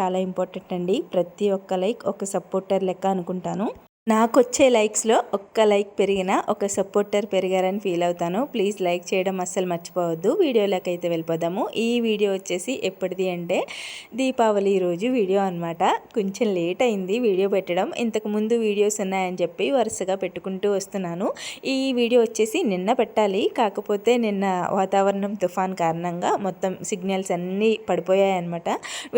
చాలా ఇంపార్టెంట్ అండి. ప్రతి ఒక్క లైక్ ఒక సపోర్టర్ లెక్క అనుకుంటాను. నాకు వచ్చే లైక్స్లో ఒక్క లైక్ పెరిగినా ఒక సపోర్టర్ పెరిగారని ఫీల్ అవుతాను. ప్లీజ్ లైక్ చేయడం అస్సలు మర్చిపోవద్దు. వీడియోలోకి అయితే వెళ్ళిపోదాము. ఈ వీడియో వచ్చేసి ఎప్పటిది అంటే దీపావళి రోజు వీడియో అనమాట కొంచెం లేట్ అయింది వీడియో పెట్టడం. ఇంతకు ముందు వీడియోస్ ఉన్నాయని చెప్పి వరుసగా పెట్టుకుంటూ వస్తున్నాను. ఈ వీడియో వచ్చేసి నిన్న పెట్టాలి. కాకపోతే నిన్న వాతావరణం తుఫాన్ కారణంగా మొత్తం సిగ్నల్స్ అన్నీ పడిపోయాయి అనమాట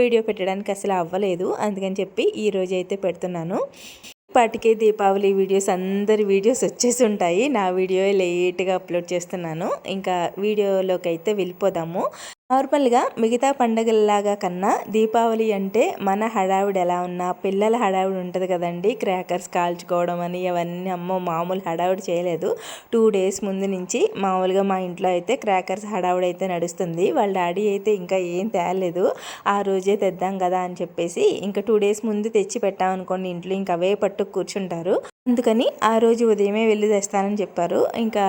వీడియో పెట్టడానికి అసలు అవ్వలేదు. అందుకని చెప్పి ఈ రోజు అయితే పెడుతున్నాను. ఇప్పటికే దీపావళి వీడియోస్ అందరి వీడియోస్ వచ్చేసి ఉంటాయి. నా వీడియో లేట్గా అప్లోడ్ చేస్తున్నాను. ఇంకా వీడియోలోకి అయితే వెళ్ళిపోదాము. నార్మల్గా మిగతా పండగల్లాగా కన్నా దీపావళి అంటే మన హడావిడి ఎలా ఉన్నా పిల్లల హడావిడి ఉంటుంది కదండి. క్రాకర్స్ కాల్చుకోవడం అని అవన్నీ అమ్మో మామూలు హడావిడి చేయలేదు. టూ డేస్ ముందు నుంచి మామూలుగా మా ఇంట్లో అయితే క్రాకర్స్ హడావిడి అయితే నడుస్తుంది. వాళ్ళ డాడీ అయితే ఇంకా ఏం తేలేదు. ఆ రోజే తెద్దాం కదా అని చెప్పేసి ఇంకా టూ డేస్ ముందు తెచ్చి పెట్టామనుకోండి ఇంట్లో ఇంకా అవే పట్టు కూర్చుంటారు. అందుకని ఆ రోజు ఉదయమే వెళ్ళి తెస్తానని చెప్పారు. ఇంకా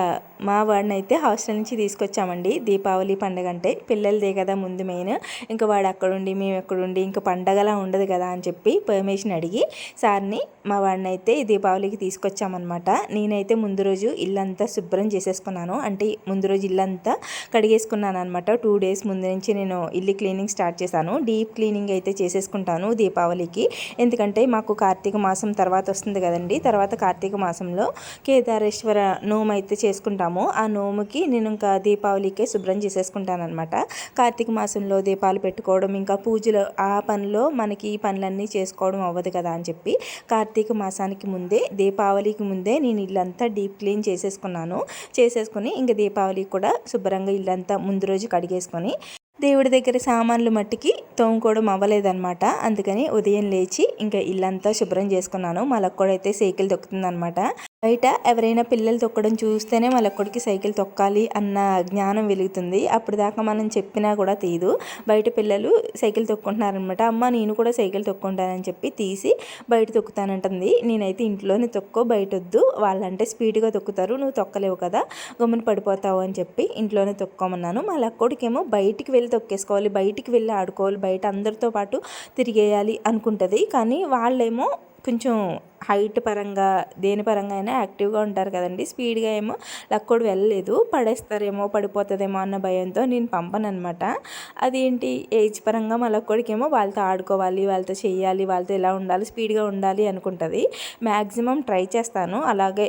మా వాడిని అయితే హాస్టల్ నుంచి తీసుకొచ్చామండి. దీపావళి పండగ అంటే పిల్లలదే కదా ముందు మెయిన్ ఇంకా వాడు అక్కడుండి మేము ఎక్కడుండి ఇంకా పండగలా ఉండదు కదా అని చెప్పి పర్మిషన్ అడిగి సార్ని మా వాడిని అయితే దీపావళికి తీసుకొచ్చామన్నమాట. నేనైతే ముందు రోజు ఇల్లంతా శుభ్రం చేసేసుకున్నాను. అంటే ముందు రోజు ఇల్లంతా కడిగేసుకున్నాను అనమాట టూ డేస్ ముందు నుంచి నేను ఇల్లు క్లీనింగ్ స్టార్ట్ చేశాను. డీప్ క్లీనింగ్ అయితే చేసేసుకుంటాను దీపావళికి. ఎందుకంటే మాకు కార్తీక మాసం తర్వాత వస్తుంది కదండి. తర్వాత కార్తీక మాసంలో కేదారేశ్వర నోము అయితే చేసుకుంటాము. ఆ నోముకి నేను ఇంకా దీపావళికే శుభ్రం చేసేసుకుంటాను అనమాట కార్తీక మాసంలో దీపాలు పెట్టుకోవడం ఇంకా పూజలు ఆ పనిలో మనకి ఈ పనులన్నీ చేసుకోవడం అవ్వదు కదా అని చెప్పి కార్తీక మాసానికి ముందే దీపావళికి ముందే నేను ఇల్లంతా డీప్ క్లీన్ చేసేసుకున్నాను. చేసేసుకుని ఇంకా దీపావళికి కూడా శుభ్రంగా ఇల్లంతా ముందు రోజు కడిగేసుకొని దేవుడి దగ్గర సామాన్లు మట్టికి తోముకోవడం అవ్వలేదన్నమాట. అందుకని ఉదయం లేచి ఇంకా ఇల్లంతా శుభ్రం చేసుకున్నాను. మా లక్కోడైతే సైకిల్ దొక్కుతుందనమాట బయట ఎవరైనా పిల్లలు తొక్కడం చూస్తేనే వాళ్ళొక్కడికి సైకిల్ తొక్కాలి అన్న జ్ఞానం వెలుగుతుంది. అప్పుడు దాకా మనం చెప్పినా కూడా తీయదు. బయట పిల్లలు సైకిల్ తొక్కుంటున్నారనమాట అమ్మ నేను కూడా సైకిల్ తొక్కుంటానని చెప్పి తీసి బయట తొక్కుతానంటుంది. నేనైతే ఇంట్లోనే తొక్కో బయట వద్దు వాళ్ళంటే స్పీడ్గా తొక్కుతారు. నువ్వు తొక్కలేవు కదా గమ్మున పడిపోతావు అని చెప్పి ఇంట్లోనే తొక్కోమన్నాను. మళ్ళీ అక్కడికేమో బయటికి వెళ్ళి తొక్కేసుకోవాలి బయటికి వెళ్ళి ఆడుకోవాలి బయట అందరితో పాటు తిరిగేయాలి అనుకుంటుంది. కానీ వాళ్ళేమో కొంచెం హైట్ పరంగా దేని పరంగా అయినా యాక్టివ్గా ఉంటారు కదండి. స్పీడ్గా ఏమో లక్కోడు వెళ్ళలేదు. పడేస్తారేమో పడిపోతుందేమో అన్న భయంతో నేను పంపనమాట అదేంటి? ఏజ్ పరంగా మా లక్కోడికేమో వాళ్ళతో ఆడుకోవాలి వాళ్ళతో చేయాలి వాళ్ళతో ఎలా ఉండాలి స్పీడ్గా ఉండాలి అనుకుంటుంది. మ్యాక్సిమం ట్రై చేస్తాను. అలాగే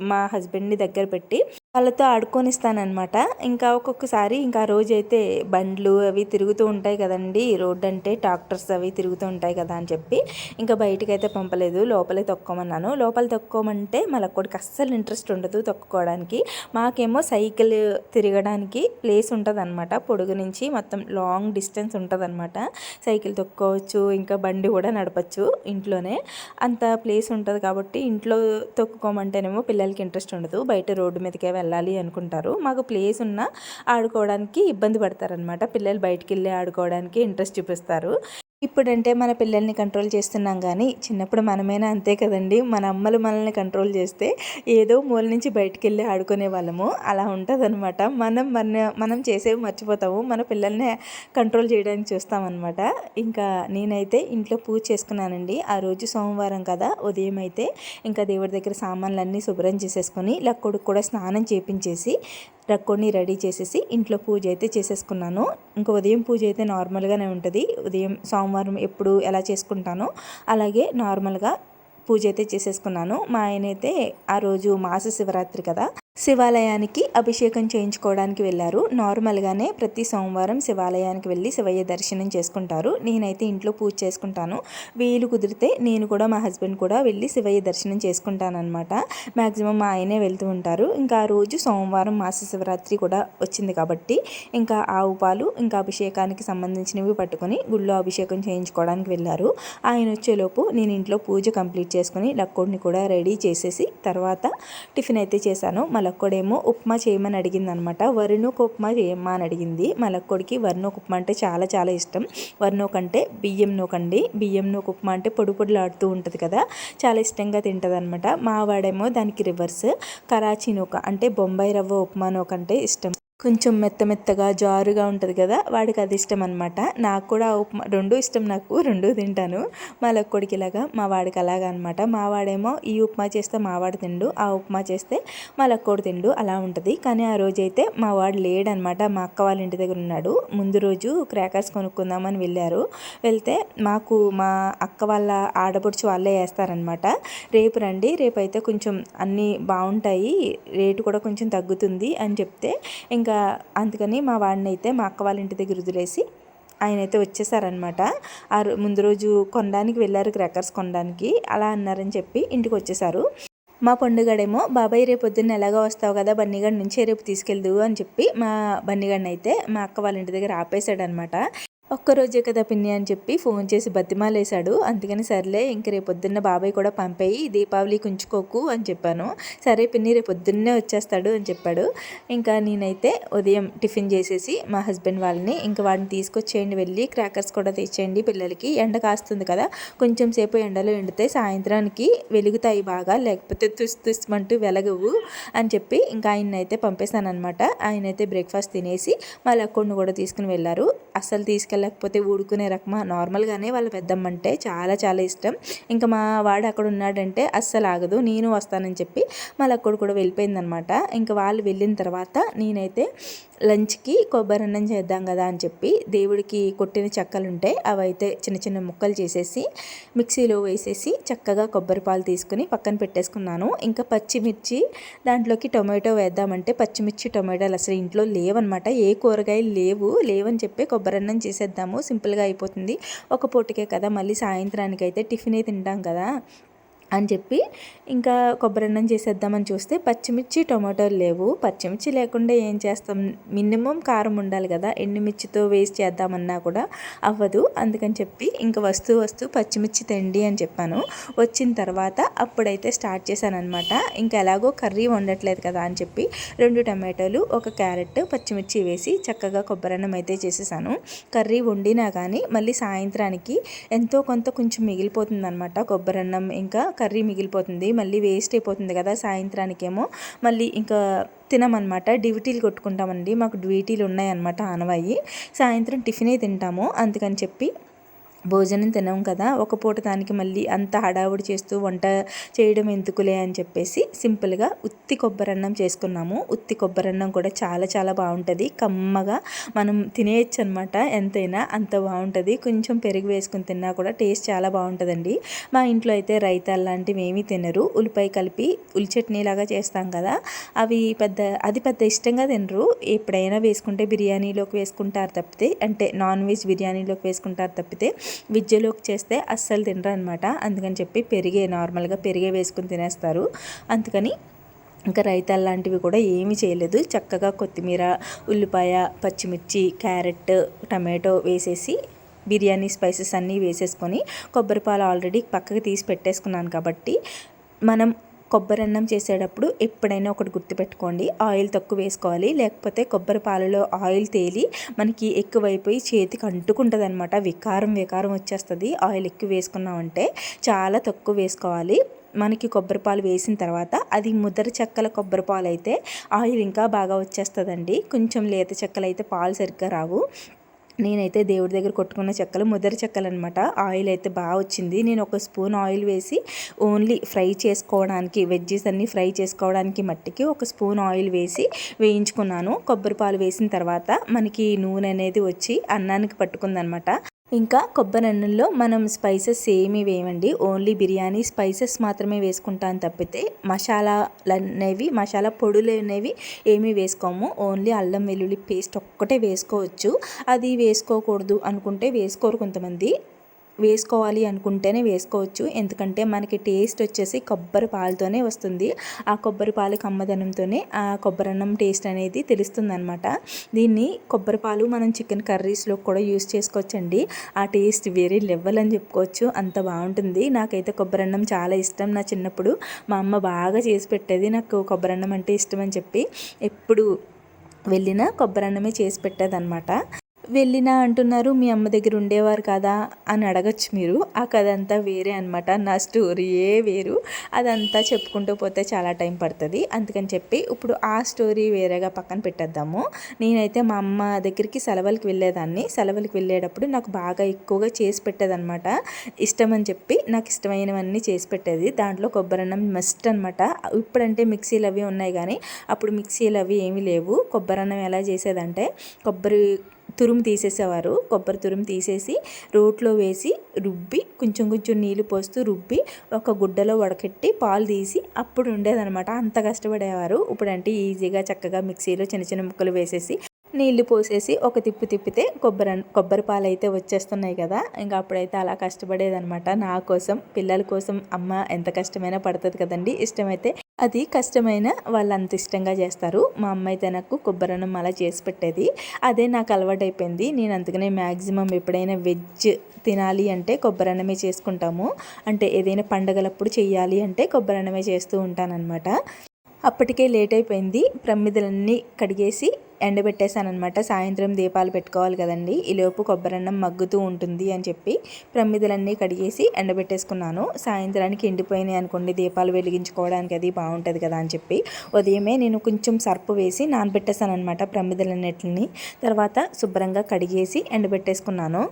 మా హస్బెండ్ని దగ్గర పెట్టి వాళ్ళతో ఆడుకొనిస్తానమాట ఇంకా ఒక్కొక్కసారి ఇంకా రోజైతే బండ్లు అవి తిరుగుతూ ఉంటాయి కదండి. రోడ్ అంటే ట్రాక్టర్స్ అవి తిరుగుతూ ఉంటాయి కదా అని చెప్పి ఇంకా బయటకి అయితే పంపలేదు. లోపలే తొక్కోమన్నాను. లోపల తొక్కోమంటే మళ్ళొక్కడికి అస్సలు ఇంట్రెస్ట్ ఉండదు తొక్కుకోవడానికి. మాకేమో సైకిల్ తిరగడానికి ప్లేస్ ఉంటుంది అనమాట పొడుగు నుంచి మొత్తం లాంగ్ డిస్టెన్స్ ఉంటుంది అనమాట సైకిల్ తొక్కోవచ్చు ఇంకా బండి కూడా నడపచ్చు ఇంట్లోనే. అంత ప్లేస్ ఉంటుంది కాబట్టి ఇంట్లో తొక్కుకోమంటేనేమో పిల్లలకి ఇంట్రెస్ట్ ఉండదు. బయట రోడ్డు మీదకే వెళ్ళాలి అనుకుంటారు. మాకు ప్లేస్ ఉన్న ఆడుకోవడానికి ఇబ్బంది పడతారనమాట పిల్లలు బయటికి వెళ్ళి ఆడుకోవడానికి ఇంట్రెస్ట్ చూపిస్తారు. ఇప్పుడంటే మన పిల్లల్ని కంట్రోల్ చేస్తున్నాం కానీ చిన్నప్పుడు మనమైనా అంతే కదండి. మన అమ్మలు మనల్ని కంట్రోల్ చేస్తే ఏదో మూల నుంచి బయటికి వెళ్ళి ఆడుకునే వాళ్ళము. అలా ఉంటుందన్నమాట. మనం మన మనం చేసేవి మర్చిపోతాము. మన పిల్లల్ని కంట్రోల్ చేయడానికి చూస్తామన్నమాట. ఇంకా నేనైతే ఇంట్లో పూజ చేసుకున్నానండి. ఆ రోజు సోమవారం కదా ఉదయం అయితే ఇంకా దేవుడి దగ్గర సామాన్లన్నీ శుభ్రం చేసేసుకొని లక్కుడికి కూడా స్నానం చేపించేసి రక్కోడిని రెడీ చేసేసి ఇంట్లో పూజ అయితే చేసేసుకున్నాను. ఇంకా ఉదయం పూజ అయితే నార్మల్గానే ఉంటుంది. ఉదయం సోమవారం ఎప్పుడు ఎలా చేసుకుంటానో అలాగే నార్మల్గా పూజ అయితే చేసేసుకున్నాను. మా ఆయన అయితే ఆ రోజు మాస శివరాత్రి కదా శివాలయానికి అభిషేకం చేయించుకోవడానికి వెళ్ళారు. నార్మల్గానే ప్రతి సోమవారం శివాలయానికి వెళ్ళి శివయ్య దర్శనం చేసుకుంటారు. నేనైతే ఇంట్లో పూజ చేసుకుంటాను. వీలు కుదిరితే నేను కూడా మా హస్బెండ్ కూడా వెళ్ళి శివయ్య దర్శనం చేసుకుంటానమాట మ్యాక్సిమం మా ఆయనే వెళ్తూ ఉంటారు. ఇంకా ఆ రోజు సోమవారం మాస శివరాత్రి కూడా వచ్చింది కాబట్టి ఇంకా ఆవు పాలు ఇంకా అభిషేకానికి సంబంధించినవి పట్టుకొని గుళ్ళో అభిషేకం చేయించుకోవడానికి వెళ్ళారు. ఆయన వచ్చేలోపు నేను ఇంట్లో పూజ కంప్లీట్ చేసుకుని లక్కోడిని కూడా రెడీ చేసేసి తర్వాత టిఫిన్ అయితే చేశాను. మలక్కోడేమో ఉప్మా చేయమని అడిగింది అనమాట వరుణుకు ఉప్మా చేయమ్మా అని అడిగింది. మలక్కొడికి వరుణుకు ఉప్మా అంటే చాలా చాలా ఇష్టం. వరినోకు అంటే బియ్యం నూకండి. బియ్యం నూకు ఉప్మా అంటే పొడి పొడిలాడుతూ ఉంటుంది కదా చాలా ఇష్టంగా తింటుంది అనమాట మావాడేమో దానికి రివర్స్ కరాచీ నూక అంటే బొంబాయి రవ్వ ఉప్మా నూక అంటే ఇష్టం. కొంచెం మెత్త మెత్తగా జారుగా ఉంటుంది కదా వాడికి అది ఇష్టం అనమాట నాకు కూడా ఉప్మా రెండు ఇష్టం నాకు రెండు తింటాను. మా లక్కొడికి ఇలాగా మా వాడికి అలాగా అనమాట మా వాడేమో ఈ ఉప్మా చేస్తే మా వాడు తిండు ఆ ఉప్మా చేస్తే మా లక్కోడు తిండు అలా ఉంటుంది. కానీ ఆ రోజు అయితే మా వాడు లేడనమాట మా అక్క వాళ్ళ ఇంటి దగ్గర ఉన్నాడు. ముందు రోజు క్రాకర్స్ కొనుక్కుందామని వెళ్ళారు. వెళ్తే మాకు మా అక్క వాళ్ళ ఆడపడుచు వాళ్ళే వేస్తారనమాట రేపు రండి రేపు అయితే కొంచెం అన్నీ బాగుంటాయి రేటు కూడా కొంచెం తగ్గుతుంది అని చెప్తే ఇంకా అందుకని మా వాడిని అయితే మా అక్క వాళ్ళ ఇంటి దగ్గర వదిలేసి ఆయన అయితే వచ్చేసారనమాట ఆ ముందు రోజు కొనడానికి వెళ్ళారు క్రాకర్స్ కొనడానికి. అలా అన్నారని చెప్పి ఇంటికి వచ్చేసారు. మా పండుగడేమో బాబాయ్ రేపు పొద్దున్న ఎలాగో వస్తావు కదా బన్నీగడ్ నుంచే రేపు తీసుకెళ్దు అని చెప్పి మా బన్నీగడిని అయితే మా అక్క వాళ్ళ ఇంటి దగ్గర ఆపేశాడనమాట ఒక్కరోజే కదా పిన్ని అని చెప్పి ఫోన్ చేసి బతిమాలేశాడు. అందుకని సర్లే ఇంక రేపు పొద్దున్న బాబాయ్ కూడా పంపేయి దీపావళి కుంచుకోకు అని చెప్పాను. సరే పిన్ని రేపు పొద్దున్నే వచ్చేస్తాడు అని చెప్పాడు. ఇంకా నేనైతే ఉదయం టిఫిన్ చేసేసి మా హస్బెండ్ వాళ్ళని ఇంకా వాడిని తీసుకొచ్చేయండి వెళ్ళి క్రాకర్స్ కూడా తెచ్చేయండి పిల్లలకి. ఎండ కాస్తుంది కదా కొంచెం సేపు ఎండలో ఎండితే సాయంత్రానికి వెలుగుతాయి బాగా లేకపోతే తుస్ తుస్మంటూ వెలగవు అని చెప్పి ఇంకా ఆయన అయితే పంపేశాను అనమాట ఆయన అయితే బ్రేక్ఫాస్ట్ తినేసి మళ్ళీ అక్కడిని కూడా తీసుకుని వెళ్ళారు. అస్సలు తీసుకెళ్ళకపోతే ఊడుకునే రకమా? నార్మల్గానే వాళ్ళ పెద్దమ్మ అంటే చాలా చాలా ఇష్టం. ఇంకా మా వాడు అక్కడ ఉన్నాడంటే అస్సలు ఆగదు. నేను వస్తానని చెప్పి మళ్ళీ అక్కడ కూడా వెళ్ళిపోయిందనమాట. ఇంకా వాళ్ళు వెళ్ళిన తర్వాత నేనైతే లంచ్కి కొబ్బరి అన్నం చేద్దాం కదా అని చెప్పి దేవుడికి కొట్టిన చెక్కలు ఉంటాయి అవి అయితే చిన్న చిన్న ముక్కలు చేసేసి మిక్సీలో వేసేసి చక్కగా కొబ్బరి పాలు తీసుకుని పక్కన పెట్టేసుకున్నాను. ఇంకా పచ్చిమిర్చి దాంట్లోకి టొమాటో వేద్దామంటే పచ్చిమిర్చి టొమాటోలు అసలు ఇంట్లో లేవన్నమాట ఏ కూరగాయలు లేవు. లేవని చెప్పి కొబ్బరి అన్నం చేసేద్దాము. సింపుల్గా అయిపోతుంది. ఒక పూటకే కదా మళ్ళీ సాయంత్రానికి అయితే టిఫినే తింటాం కదా. అని చెప్పి ఇంకా కొబ్బరి అన్నం చేసేద్దామని చూస్తే పచ్చిమిర్చి టొమాటోలు లేవు. పచ్చిమిర్చి లేకుండా ఏం చేస్తాం? మినిమం కారం ఉండాలి కదా. ఎండుమిర్చితో వేస్ట్ చేద్దామన్నా కూడా అవ్వదు. అందుకని చెప్పి ఇంకా వస్తూ వస్తూ పచ్చిమిర్చి తెండి అని చెప్పాను. వచ్చిన తర్వాత అప్పుడైతే స్టార్ట్ చేశాను అనమాట ఇంకా ఎలాగో కర్రీ వండట్లేదు కదా అని చెప్పి రెండు టమాటోలు ఒక క్యారెట్ పచ్చిమిర్చి వేసి చక్కగా కొబ్బరి అన్నం అయితే చేసేసాను. కర్రీ వండినా కానీ మళ్ళీ సాయంత్రానికి ఎంతో కొంత కొంచెం మిగిలిపోతుంది అనమాట కొబ్బరి అన్నం. ఇంకా కర్రీ మిగిలిపోతుంది మళ్ళీ వేస్ట్ అయిపోతుంది కదా సాయంత్రానికేమో. మళ్ళీ ఇంకా తినమన్నమాట డ్యూటీలు కొట్టుకుంటామండి మాకు డ్యూటీలు ఉన్నాయన్నమాట ఆనవాయి. సాయంత్రం టిఫినే తింటాము అందుకని చెప్పి భోజనం తినం కదా ఒక పూట దానికి మళ్ళీ అంత హడావుడి చేస్తూ వంట చేయడం ఎందుకులే అని చెప్పేసి సింపుల్గా ఉత్తి కొబ్బరన్నం చేసుకున్నాము. ఉత్తి కొబ్బరన్నం కూడా చాలా చాలా బాగుంటుంది. కమ్మగా మనం తినేయచ్చు అనమాట ఎంతైనా అంత బాగుంటుంది. కొంచెం పెరుగు వేసుకుని తిన్నా కూడా టేస్ట్ చాలా బాగుంటుందండి. మా ఇంట్లో అయితే రైతాలు లాంటివి ఏమీ తినరు. ఉల్లిపాయ కలిపి ఉల్లి చట్నీ లాగా చేస్తాం కదా అవి పెద్ద అది పెద్ద ఇష్టంగా తినరు. ఎప్పుడైనా వేసుకుంటే బిర్యానీలోకి వేసుకుంటారు తప్పితే అంటే నాన్ వెజ్ బిర్యానీలోకి వేసుకుంటారు తప్పితే విద్యలోకి చేస్తే అస్సలు తినరు అనమాట అందుకని చెప్పి పెరిగే నార్మల్గా పెరిగే వేసుకుని తినేస్తారు. అందుకని ఇంకా రైతాలు లాంటివి కూడా ఏమీ చేయలేదు. చక్కగా కొత్తిమీర ఉల్లిపాయ పచ్చిమిర్చి క్యారెట్ టమాటో వేసేసి బిర్యానీ స్పైసెస్ అన్నీ వేసేసుకొని కొబ్బరి పాలు ఆల్రెడీ పక్కకి తీసి పెట్టేసుకున్నాను కాబట్టి మనం కొబ్బరి అన్నం చేసేటప్పుడు ఎప్పుడైనా ఒకటి గుర్తుపెట్టుకోండి. ఆయిల్ తక్కువ వేసుకోవాలి. లేకపోతే కొబ్బరి పాలలో ఆయిల్ తేలి మనకి ఎక్కువైపోయి చేతికి అంటుకుంటుంది అనమాట వికారం వికారం వచ్చేస్తుంది. ఆయిల్ ఎక్కువ వేసుకున్నామంటే చాలా తక్కువ వేసుకోవాలి. మనకి కొబ్బరి పాలు వేసిన తర్వాత అది ముద్దర చెక్కల కొబ్బరి పాలు అయితే ఆయిల్ ఇంకా బాగా వచ్చేస్తుందండి. కొంచెం లేత చెక్కలు అయితే పాలు సరిగ్గా రావు. నేనైతే దేవుడి దగ్గర కొట్టుకున్న చెక్కలు ముద్దరి చెక్కలు అనమాట ఆయిల్ అయితే బాగా వచ్చింది. నేను ఒక స్పూన్ ఆయిల్ వేసి ఓన్లీ ఫ్రై చేసుకోవడానికి వెజ్జెస్ అన్నీ ఫ్రై చేసుకోవడానికి మట్టికి ఒక స్పూన్ ఆయిల్ వేసి వేయించుకున్నాను. కొబ్బరి పాలు వేసిన తర్వాత మనకి నూనె అనేది వచ్చి అన్నానికి పట్టుకుందనమాట. ఇంకా కొబ్బరి అన్నంలో మనం స్పైసెస్ ఏమీ వేయమండి. ఓన్లీ బిర్యానీ స్పైసెస్ మాత్రమే వేసుకుంటాను తప్పితే మసాలాలు అనేవి మసాలా పొడులు అనేవి ఏమీ వేసుకోము. ఓన్లీ అల్లం వెల్లుల్లి పేస్ట్ ఒక్కటే వేసుకోవచ్చు. అది వేసుకోకూడదు అనుకుంటే వేసుకోరు కొంతమంది. వేసుకోవాలి అనుకుంటేనే వేసుకోవచ్చు. ఎందుకంటే మనకి టేస్ట్ వచ్చేసి కొబ్బరి పాలతోనే వస్తుంది. ఆ కొబ్బరి పాలు కమ్మదనంతోనే ఆ కొబ్బరి అన్నం టేస్ట్ అనేది తెలుస్తుంది అనమాట దీన్ని కొబ్బరి పాలు మనం చికెన్ కర్రీస్లో కూడా యూస్ చేసుకోవచ్చండి. ఆ టేస్ట్ వేరే లెవెల్ అని చెప్పుకోవచ్చు. అంత బాగుంటుంది. నాకైతే కొబ్బరి అన్నం చాలా ఇష్టం. నా చిన్నప్పుడు మా అమ్మ బాగా చేసి పెట్టేది నాకు కొబ్బరి అన్నం అంటే ఇష్టం అని చెప్పి ఎప్పుడు వెళ్ళినా కొబ్బరి అన్నమే చేసి పెట్టేదన్నమాట. వెళ్ళినా అంటున్నారు మీ అమ్మ దగ్గర ఉండేవారు కదా? అని అడగచ్చు మీరు. ఆ కథ అంతా వేరే అనమాట నా స్టోరీయే వేరు. అదంతా చెప్పుకుంటూ పోతే చాలా టైం పడుతుంది. అందుకని చెప్పి ఇప్పుడు ఆ స్టోరీ వేరేగా పక్కన పెట్టేద్దాము. నేనైతే మా అమ్మ దగ్గరికి సెలవులకి వెళ్ళేదాన్ని. సెలవులకి వెళ్ళేటప్పుడు నాకు బాగా ఎక్కువగా చేసి పెట్టేదనమాట ఇష్టం అని చెప్పి నాకు ఇష్టమైనవన్నీ చేసి పెట్టేది. దాంట్లో కొబ్బరన్నం మస్ట్ అనమాట ఇప్పుడంటే మిక్సీలు అవి ఉన్నాయి కానీ అప్పుడు మిక్సీలు అవి ఏమీ లేవు. కొబ్బరన్నం ఎలా చేసేదంటే కొబ్బరి తురుము తీసేసేవారు. కొబ్బరి తురుము తీసేసి రోట్లో వేసి రుబ్బి కొంచెం కొంచెం నీళ్ళు పోస్తూ రుబ్బి ఒక గుడ్డలో వడకెట్టి పాలు తీసి అప్పుడు ఉండేదనమాట అంత కష్టపడేవారు. ఇప్పుడంటే ఈజీగా చక్కగా మిక్సీలో చిన్న చిన్న ముక్కలు వేసేసి నీళ్ళు పోసేసి ఒక తిప్పు తిప్పితే కొబ్బరి కొబ్బరి పాలు అయితే వచ్చేస్తున్నాయి కదా. ఇంకా అప్పుడైతే అలా కష్టపడేదనమాట నా కోసం పిల్లల కోసం అమ్మ ఎంత కష్టమైనా పడుతుంది కదండి. ఇష్టమైతే అది కష్టమైన వాళ్ళు అంత ఇష్టంగా చేస్తారు. మా అమ్మ అయితే నాకు కొబ్బరన్నం అలా చేసి పెట్టేది. అదే నాకు అలవాటైపోయింది. నేను అందుకనే మ్యాక్సిమం ఎప్పుడైనా వెజ్ తినాలి అంటే కొబ్బరన్నమే చేసుకుంటాము. అంటే ఏదైనా పండగలప్పుడు చేయాలి అంటే కొబ్బరన్నమే చేస్తూ ఉంటానన్నమాట. అప్పటికే లేట్ అయిపోయింది. ప్రమిదలన్నీ కడిగేసి ఎండబెట్టేశాను అనమాట సాయంత్రం దీపాలు పెట్టుకోవాలి కదండి. ఈలోపు కొబ్బరన్నం మగ్గుతూ ఉంటుంది అని చెప్పి ప్రమిదలన్నీ కడిగేసి ఎండబెట్టేసుకున్నాను. సాయంత్రానికి ఎండిపోయినాయి అనుకోండి దీపాలు వెలిగించుకోవడానికి అది బాగుంటుంది కదా అని చెప్పి ఉదయమే నేను కొంచెం సర్పు వేసి నానబెట్టేశాను అనమాట ప్రమిదలన్నిటిని. తర్వాత శుభ్రంగా కడిగేసి ఎండబెట్టేసుకున్నాను.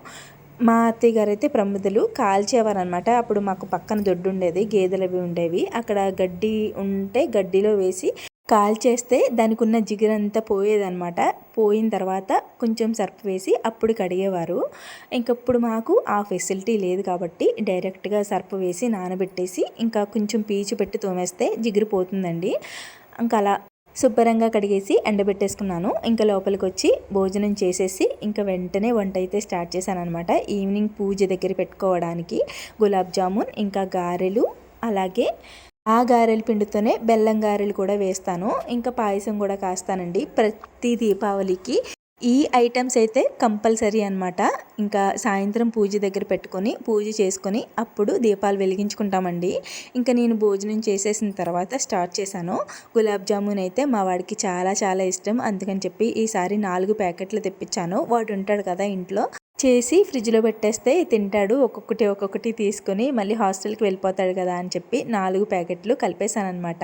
మా అత్తయ్య గారు అయితే ప్రమిదలు కాల్చేవారనమాట అప్పుడు మాకు పక్కన దొడ్డు ఉండేది గేదెలు అవి ఉండేవి. అక్కడ గడ్డి ఉంటే గడ్డిలో వేసి కాల్చేస్తే దానికి ఉన్న జిగురంతా పోయేదనమాట పోయిన తర్వాత కొంచెం సర్ఫ్ వేసి అప్పుడు కడిగేవారు. ఇంకప్పుడు మాకు ఆ ఫెసిలిటీ లేదు కాబట్టి డైరెక్ట్గా సర్ఫ్ వేసి నానబెట్టేసి ఇంకా కొంచెం పీచు పెట్టి తోమేస్తే జిగురు పోతుందండి. ఇంకా అలా శుభ్రంగా కడిగేసి ఎండబెట్టేసుకున్నాను. ఇంకా లోపలికి వచ్చి భోజనం చేసేసి ఇంకా వెంటనే వంట అయితే స్టార్ట్ చేశాను అనమాట ఈవినింగ్ పూజ దగ్గర పెట్టుకోవడానికి గులాబ్ జామున్ ఇంకా గారెలు అలాగే ఆ గారెల పిండితోనే బెల్లం గారెలు కూడా వేస్తాను. ఇంకా పాయసం కూడా కాస్తానండి ప్రతి దీపావళికి. ఈ ఐటమ్స్ అయితే కంపల్సరీ అనమాట ఇంకా సాయంత్రం పూజ దగ్గర పెట్టుకొని పూజ చేసుకొని అప్పుడు దీపాలు వెలిగించుకుంటామండి. ఇంకా నేను భోజనం చేసేసిన తర్వాత స్టార్ట్ చేశాను. గులాబ్ జామున్ అయితే మా వాడికి చాలా చాలా ఇష్టం. అందుకని చెప్పి ఈసారి నాలుగు ప్యాకెట్లు తెప్పించాను. వాడు ఉంటాడు కదా ఇంట్లో. చేసి ఫ్రిడ్జ్లో పెట్టేస్తే తింటాడు. ఒక్కొక్కటి ఒక్కొక్కటి తీసుకొని మళ్ళీ హాస్టల్కి వెళ్ళిపోతాడు కదా అని చెప్పి నాలుగు ప్యాకెట్లు కలిపేశానమాట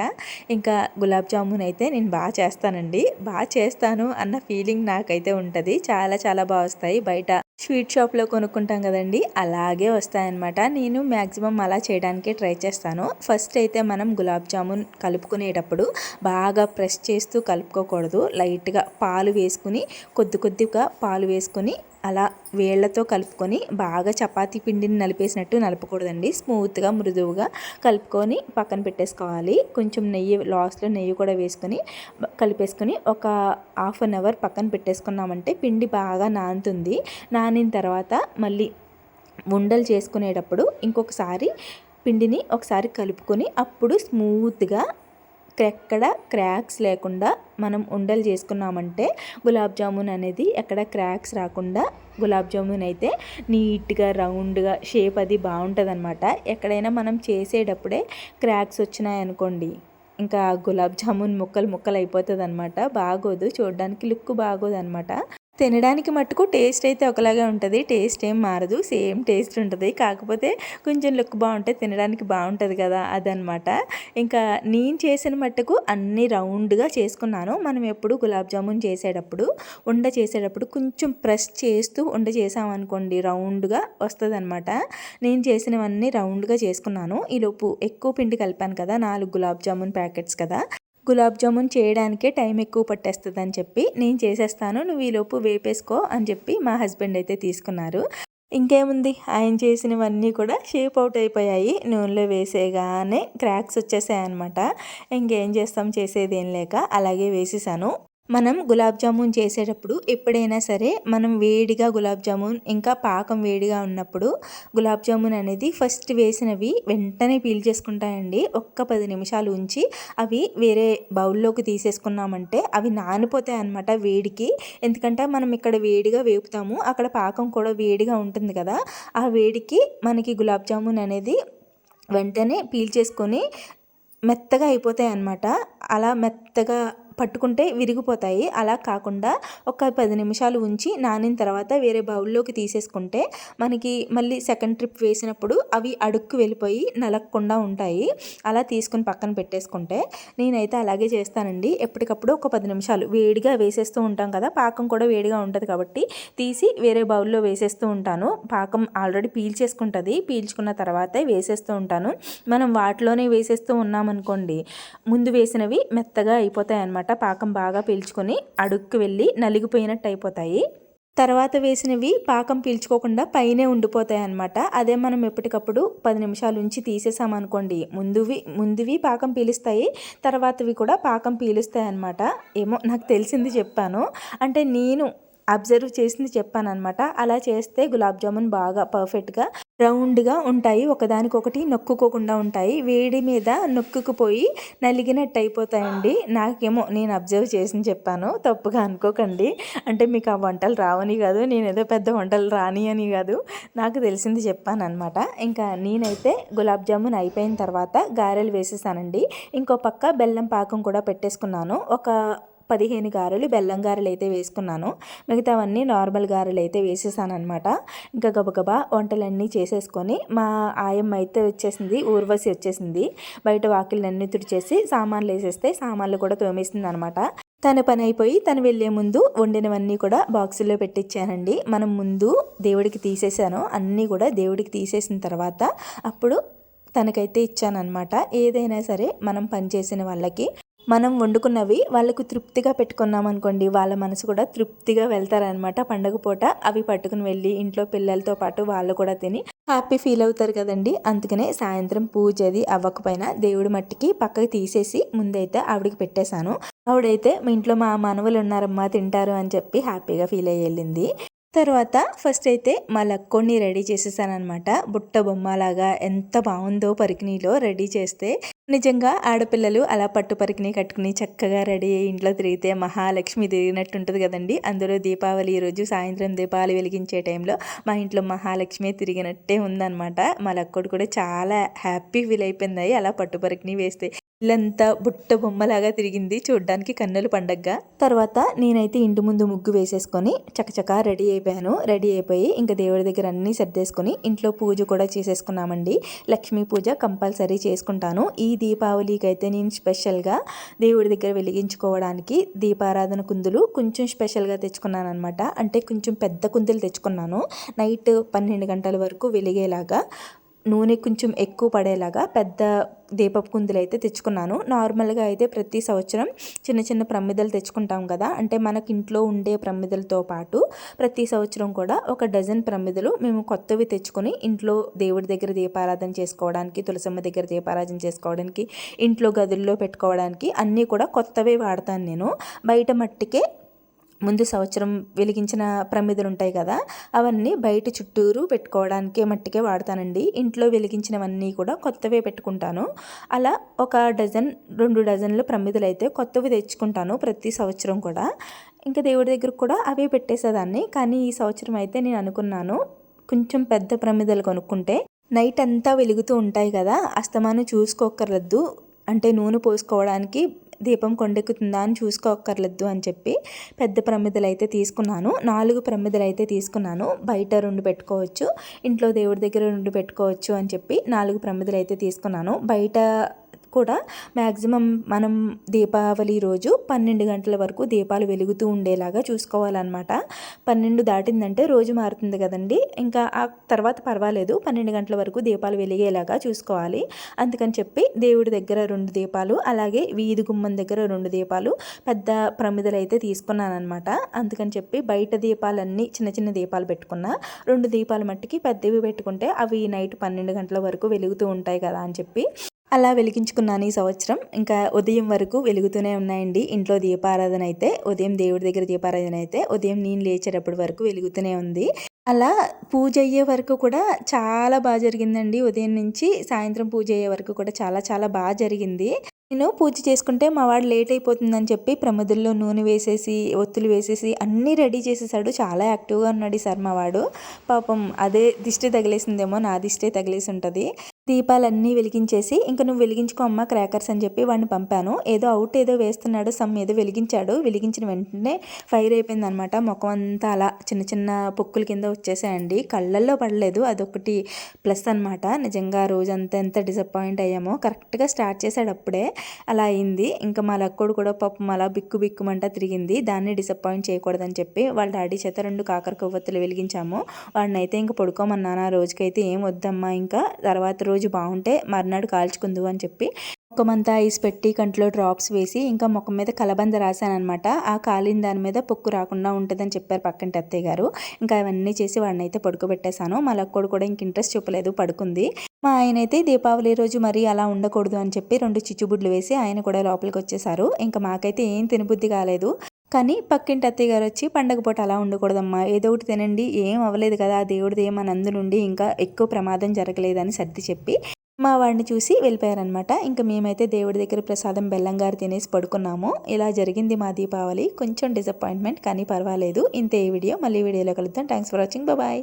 ఇంకా గులాబ్ జామున్ అయితే నేను బాగా చేస్తానండి. బాగా చేస్తాను అన్న ఫీలింగ్ నాకైతే ఉంటుంది. చాలా చాలా బాగా వస్తాయి. బయట స్వీట్ షాప్లో కొనుక్కుంటాం కదండి అలాగే వస్తాయన్నమాట. నేను మ్యాక్సిమం అలా చేయడానికే ట్రై చేస్తాను. ఫస్ట్ అయితే మనం గులాబ్ జామున్ కలుపుకునేటప్పుడు బాగా ప్రెస్ చేస్తూ కలుపుకోకూడదు. లైట్గా పాలు వేసుకుని కొద్ది కొద్దిగా పాలు వేసుకొని అలా వేళ్ళతో కలుపుకొని బాగా చపాతీ పిండిని నలిపేసినట్టు నలపకూడదండి. స్మూత్గా మృదువుగా కలుపుకొని పక్కన పెట్టేసుకోవాలి. కొంచెం నెయ్యి లాస్ట్లో నెయ్యి కూడా వేసుకొని కలిపేసుకొని ఒక హాఫ్ అన్ అవర్ పక్కన పెట్టేసుకున్నామంటే పిండి బాగా నానుతుంది. నా నానిన తర్వాత మళ్ళీ ఉండలు చేసుకునేటప్పుడు ఇంకొకసారి పిండిని ఒకసారి కలుపుకొని అప్పుడు స్మూత్గా ఎక్కడ క్రాక్స్ లేకుండా మనం ఉండలు చేసుకున్నామంటే గులాబ్ జామున్ అనేది ఎక్కడ క్రాక్స్ రాకుండా గులాబ్ జామున్ అయితే నీట్గా రౌండ్గా షేప్ అది బాగుంటుంది అనమాట ఎక్కడైనా మనం చేసేటప్పుడే క్రాక్స్ వచ్చినాయనుకోండి ఇంకా గులాబ్ జామున్ ముక్కలు ముక్కలు అయిపోతుంది అనమాట బాగోదు చూడడానికి లుక్ బాగోదు అనమాట తినడానికి మట్టుకు టేస్ట్ అయితే ఒకలాగే ఉంటుంది. టేస్ట్ ఏం మారదు. సేమ్ టేస్ట్ ఉంటుంది. కాకపోతే కొంచెం లుక్ బాగుంటే తినడానికి బాగుంటుంది కదా అదనమాట ఇంకా నేను చేసిన మట్టుకు అన్ని రౌండ్గా చేసుకున్నాను. మనం ఎప్పుడు గులాబ్ జామున్ చేసేటప్పుడు ఉండ చేసేటప్పుడు కొంచెం ప్రెస్ చేస్తూ ఉండ చేసామనుకోండి రౌండ్గా వస్తుందన్నమాట. నేను చేసినవన్నీ రౌండ్గా చేసుకున్నాను. ఈలోపు ఎక్కువ పిండి కలిపాను కదా నాలుగు గులాబ్ జామున్ ప్యాకెట్స్ కదా. గులాబ్ జామున్ చేయడానికే టైం ఎక్కువ పట్టేస్తుంది అని చెప్పి నేను చేసేస్తాను నువ్వు ఈలోపు వేపేసుకో అని చెప్పి మా హస్బెండ్ అయితే తీసుకున్నారు. ఇంకేముంది? ఆయన చేసినవన్నీ కూడా షేప్ అవుట్ అయిపోయాయి. నూనెలో వేసేగానే క్రాక్స్ వచ్చేసాయి అనమాట ఇంకేం చేస్తాం? చేసేది ఏం లేక అలాగే వేసేసాను. మనం గులాబ్ జామున్ చేసేటప్పుడు ఎప్పుడైనా సరే మనం వేడిగా గులాబ్ జామున్ ఇంకా పాకం వేడిగా ఉన్నప్పుడు గులాబ్ జామున్ అనేది ఫస్ట్ వేసినవి వెంటనే పీల్ చేసుకుంటాయండి. ఒక్క పది నిమిషాలు ఉంచి అవి వేరే బౌల్లోకి తీసేసుకున్నామంటే అవి నానిపోతాయి అనమాట వేడికి. ఎందుకంటే మనం ఇక్కడ వేడిగా వేపుతాము అక్కడ పాకం కూడా వేడిగా ఉంటుంది కదా. ఆ వేడికి మనకి గులాబ్ జామున్ అనేది వెంటనే పీల్ చేసుకొని మెత్తగా అయిపోతాయి అన్నమాట. అలా మెత్తగా పట్టుకుంటే విరిగిపోతాయి. అలా కాకుండా ఒక పది నిమిషాలు ఉంచి నానిన తర్వాత వేరే బౌల్లోకి తీసేసుకుంటే మనకి మళ్ళీ సెకండ్ ట్రిప్ వేసినప్పుడు అవి అడుక్కు వెళ్ళిపోయి నలగకుండా ఉంటాయి. అలా తీసుకుని పక్కన పెట్టేసుకుంటే నేనైతే అలాగే చేస్తానండి. ఎప్పటికప్పుడు ఒక పది నిమిషాలు వేడిగా వేసేస్తూ ఉంటాం కదా పాకం కూడా వేడిగా ఉంటుంది కాబట్టి తీసి వేరే బౌల్లో వేసేస్తూ ఉంటాను. పాకం ఆల్రెడీ పీల్చేసుకుంటుంది. పీల్చుకున్న తర్వాతే వేసేస్తూ ఉంటాను. మనం వాటిలోనే వేసేస్తూ ఉన్నామనుకోండి ముందు వేసినవి మెత్తగా అయిపోతాయి అన్నమాట అనమాట పాకం బాగా పీల్చుకొని అడుక్కు వెళ్ళి నలిగిపోయినట్టు అయిపోతాయి. తర్వాత వేసినవి పాకం పీల్చుకోకుండా పైనే ఉండిపోతాయి అన్నమాట. అదే మనం ఎప్పటికప్పుడు పది నిమిషాల నుంచి తీసేసామనుకోండి ముందువి ముందువి పాకం పీలుస్తాయి తర్వాతవి కూడా పాకం పీలుస్తాయి అనమాట ఏమో నాకు తెలిసింది చెప్పాను. అంటే నేను అబ్జర్వ్ చేసింది చెప్పాను అనమాట అలా చేస్తే గులాబ్ జామున్ బాగా పర్ఫెక్ట్గా రౌండ్గా ఉంటాయి. ఒకదానికొకటి నొక్కుకోకుండా ఉంటాయి. వేడి మీద నొక్కుకుపోయి నలిగినట్టు అయిపోతాయండి నాకేమో నేను అబ్జర్వ్ చేసి చెప్పాను. తప్పుగా అనుకోకండి. అంటే మీకు ఆ వంటలు రావని కాదు. నేను ఏదో పెద్ద వంటలు రాని అని కాదు. నాకు తెలిసింది చెప్పాను అనమాట ఇంకా నేనైతే గులాబ్ జామున్ అయిపోయిన తర్వాత గారెలు వేసేసానండి. ఇంకో పక్క బెల్లం పాకం కూడా పెట్టేసుకున్నాను. ఒక పదిహేను గారెలు బెల్లం గారెలు అయితే వేసుకున్నాను. మిగతావన్నీ నార్మల్ గారెలు అయితే వేసేసాను అనమాట ఇంకా గబగబా వంటలన్నీ చేసేసుకొని మా ఆయమ్మ అయితే వచ్చేసింది ఊర్వశి వచ్చేసింది. బయట వాకిళ్ళన్నీ తుడిచేసి సామాన్లు వేసేస్తే సామాన్లు కూడా తోమేసింది అనమాట తన పని అయిపోయి తను వెళ్ళే ముందు వండినవన్నీ కూడా బాక్సుల్లో పెట్టించానండి మనం ముందు దేవుడికి తీసేసాను అన్నీ కూడా దేవుడికి తీసేసిన తర్వాత అప్పుడు తనకైతే ఇచ్చానమాట ఏదైనా సరే మనం పనిచేసిన వాళ్ళకి మనం వండుకున్నవి వాళ్ళకు తృప్తిగా పెట్టుకున్నాం అనుకోండి వాళ్ళ మనసు కూడా తృప్తిగా వెళ్తారనమాట పండగ పూట అవి పట్టుకుని వెళ్ళి ఇంట్లో పిల్లలతో పాటు వాళ్ళు కూడా తిని హ్యాపీ ఫీల్ అవుతారు కదండి. అందుకనే సాయంత్రం పూజ అది అవ్వకపోయినా దేవుడి మట్టికి పక్కకి తీసేసి ముందైతే ఆవిడకి పెట్టేశాను. ఆవిడైతే మీ ఇంట్లో మా మనవలు ఉన్నారమ్మా తింటారు అని చెప్పి హ్యాపీగా ఫీల్ అయ్యి వెళ్ళింది. తర్వాత ఫస్ట్ అయితే మా లక్కోడిని రెడీ చేసేసానమాట బుట్ట బొమ్మలాగా ఎంత బాగుందో పరికిణిలో రెడీ చేస్తే నిజంగా ఆడపిల్లలు అలా పట్టు పరికిని కట్టుకుని చక్కగా రెడీ అయ్యి ఇంట్లో తిరిగితే మహాలక్ష్మి తిరిగినట్టు ఉంటుంది కదండి. అందులో దీపావళి ఈరోజు సాయంత్రం దీపావళి వెలిగించే టైంలో మా ఇంట్లో మహాలక్ష్మి తిరిగినట్టే ఉందన్నమాట. మా లక్కోడు కూడా చాలా హ్యాపీ ఫీల్ అయిపోయింది అలా పట్టు పరికిని వేస్తే. ఇల్లంతా బుట్ట బొమ్మలాగా తిరిగింది చూడ్డానికి కన్నుల పండగగా. తర్వాత నేనైతే ఇంటి ముందు ముగ్గు వేసేసుకొని చకచకా రెడీ అయిపోయాను. రెడీ అయిపోయి ఇంకా దేవుడి దగ్గర అన్నీ సర్దేసుకొని ఇంట్లో పూజ కూడా చేసేసుకున్నామండి. లక్ష్మీ పూజ కంపల్సరీ చేసుకుంటాను. ఈ దీపావళికి అయితే నేను స్పెషల్గా దేవుడి దగ్గర వెలిగించుకోవడానికి దీపారాధన కుందులు కొంచెం స్పెషల్గా తెచ్చుకున్నాను అనమాట అంటే కొంచెం పెద్ద కుందులు తెచ్చుకున్నాను. నైట్ పన్నెండు గంటల వరకు వెలిగేలాగా నూనె కొంచెం ఎక్కువ పడేలాగా పెద్ద దీపపు కుందులు అయితే తెచ్చుకున్నాను. నార్మల్గా అయితే ప్రతి సంవత్సరం చిన్న చిన్న ప్రమిదలు తెచ్చుకుంటాం కదా అంటే మనకి ఇంట్లో ఉండే ప్రమిదలతో పాటు ప్రతి సంవత్సరం కూడా ఒక డజన్ ప్రమిదలు మేము కొత్తవి తెచ్చుకొని ఇంట్లో దేవుడి దగ్గర దీపారాధన చేసుకోవడానికి తులసమ్మ దగ్గర దీపారాధన చేసుకోవడానికి ఇంట్లో గదుల్లో పెట్టుకోవడానికి అన్నీ కూడా కొత్తవి వాడతాను నేను. బయట మట్టికే ముందు సంవత్సరం వెలిగించిన ప్రమిదలు ఉంటాయి కదా అవన్నీ బయట చుట్టూరు పెట్టుకోవడానికే మట్టికే వాడతానండి. ఇంట్లో వెలిగించినవన్నీ కూడా కొత్తవే పెట్టుకుంటాను. అలా ఒక డజన్ రెండు డజన్లు ప్రమిదలు అయితే కొత్తవి తెచ్చుకుంటాను ప్రతి సంవత్సరం కూడా. ఇంకా దేవుడి దగ్గర కూడా అవే పెట్టేసేదాన్ని. కానీ ఈ సంవత్సరం అయితే నేను అనుకున్నాను కొంచెం పెద్ద ప్రమిదలు కొనుక్కుంటే నైట్ అంతా వెలుగుతూ ఉంటాయి కదా అస్తమాను చూసుకోకర్లద్దు అంటే నూనె పోసుకోవడానికి దీపం కొండెక్కుతుందా అని చూసుకోక్కర్లేదు అని చెప్పి పెద్ద ప్రమిదలు అయితే తీసుకున్నాను. నాలుగు ప్రమిదలు అయితే తీసుకున్నాను. బయట రెండు పెట్టుకోవచ్చు. ఇంట్లో దేవుడి దగ్గర రెండు పెట్టుకోవచ్చు అని చెప్పి నాలుగు ప్రమిదలు అయితే తీసుకున్నాను. బయట కూడా మ్యాక్సిమం మనం దీపావళి రోజు పన్నెండు గంటల వరకు దీపాలు వెలుగుతూ ఉండేలాగా చూసుకోవాలన్నమాట. పన్నెండు దాటిందంటే రోజు మారుతుంది కదండి. ఇంకా ఆ తర్వాత పర్వాలేదు. పన్నెండు గంటల వరకు దీపాలు వెలిగేలాగా చూసుకోవాలి. అందుకని చెప్పి దేవుడి దగ్గర రెండు దీపాలు అలాగే వీధి గుమ్మం దగ్గర రెండు దీపాలు పెద్ద ప్రమిదలు అయితే తీసుకున్నాను అనమాట అందుకని చెప్పి బయట దీపాలన్నీ చిన్న చిన్న దీపాలు పెట్టుకున్నా. రెండు దీపాలు మట్టికి పెద్దవి పెట్టుకుంటే అవి నైట్ పన్నెండు గంటల వరకు వెలుగుతూ ఉంటాయి కదా అని చెప్పి. అలా వెలిగించుకున్నాను ఈ సంవత్సరం. ఇంకా ఉదయం వరకు వెలుగుతూనే ఉన్నాయండి. ఇంట్లో దీపారాధన అయితే ఉదయం దేవుడి దగ్గర దీపారాధన అయితే ఉదయం నేను లేచేటప్పటి వరకు వెలుగుతూనే ఉంది. అలా పూజ అయ్యే వరకు కూడా చాలా బాగా జరిగిందండి. ఉదయం నుంచి సాయంత్రం పూజ అయ్యే వరకు కూడా చాలా చాలా బాగా జరిగింది. నేను పూజ చేసుకుంటే మా వాడు లేట్ అయిపోతుందని చెప్పి ప్రమదుల్లో నూనె వేసేసి ఒత్తులు వేసేసి అన్నీ రెడీ చేసేసాడు. చాలా యాక్టివ్గా ఉన్నాడు సార్ మా వాడు. పాపం అదే దిష్టి తగిలేసిందేమో నా దిష్టి తగిలేసి ఉంటుంది. దీపాలన్నీ వెలిగించేసి ఇంక నువ్వు వెలిగించుకో అమ్మ క్రాకర్స్ అని చెప్పి వాడిని పంపాను. ఏదో అవుట్ ఏదో వేస్తున్నాడు సమ్ ఏదో వెలిగించాడు. వెలిగించిన వెంటనే ఫైర్ అయిపోయింది అనమాట ముఖం అంతా అలా చిన్న చిన్న పొక్కుల కింద వచ్చేసాయండి. కళ్ళల్లో పడలేదు. అదొకటి ప్లస్ అనమాట. నిజంగా రోజంతా ఎంత డిసప్పాయింట్ అయ్యామో. కరెక్ట్గా స్టార్ట్ చేశాడు అప్పుడే. అలా అయింది. ఇంకా మా లక్కుడు కూడా పాపం అలా బిక్కు బిక్కుమంట తిరిగింది. దాన్ని డిసప్పాయింట్ చేయకూడదని చెప్పి వాళ్ళ డాడీ చేత రెండు కాకర కొవ్వొత్తులు వెలిగించాము. వాడినైతే ఇంకా పడుకోమన్నాను. ఆ రోజుకైతే ఏం వద్దమ్మా. ఇంకా తర్వాత రోజు రోజు బాగుంటే మర్నాడు కాల్చుకుందు అని చెప్పి ముఖమంతా ఐస్ పెట్టి కంట్లో డ్రాప్స్ వేసి ఇంకా ముఖం మీద కలబంద రాశానమాట ఆ కాలిన దాని మీద పొక్కు రాకుండా ఉంటుందని చెప్పారు పక్కంటి అత్తయ్య గారు. ఇంకా అవన్నీ చేసి వాడిని అయితే పడుకోబెట్టేశాను. మా లక్కోడు కూడా ఇంక ఇంట్రెస్ట్ చూపలేదు పడుకుంది. మా ఆయన అయితే దీపావళి రోజు మరీ అలా ఉండకూడదు అని చెప్పి రెండు చిచ్చుబుడ్లు వేసి ఆయన కూడా లోపలికి వచ్చేసారు ఇంకా మాకైతే ఏం తినబుద్ధి కాలేదు. కానీ పక్కింటి అత్తయ్య గారు వచ్చి పండగ పూట అలా ఉండకూడదమ్మా. ఏదో ఒకటి తినండి. ఏం అవ్వలేదు కదా ఆ దేవుడిది ఏమని నుండి ఇంకా ఎక్కువ ప్రమాదం జరగలేదని సర్ది చెప్పి మా వాడిని చూసి వెళ్ళిపోయారనమాట ఇంకా మేమైతే దేవుడి దగ్గర ప్రసాదం బెల్లంగారు తినేసి పడుకున్నాము. ఇలా జరిగింది మా దీపావళి. కొంచెం డిసప్పాయింట్మెంట్ కానీ పర్వాలేదు. ఇంతే ఈ వీడియో. మళ్ళీ వీడియోలో కలుద్దాం. Thanks for watching bye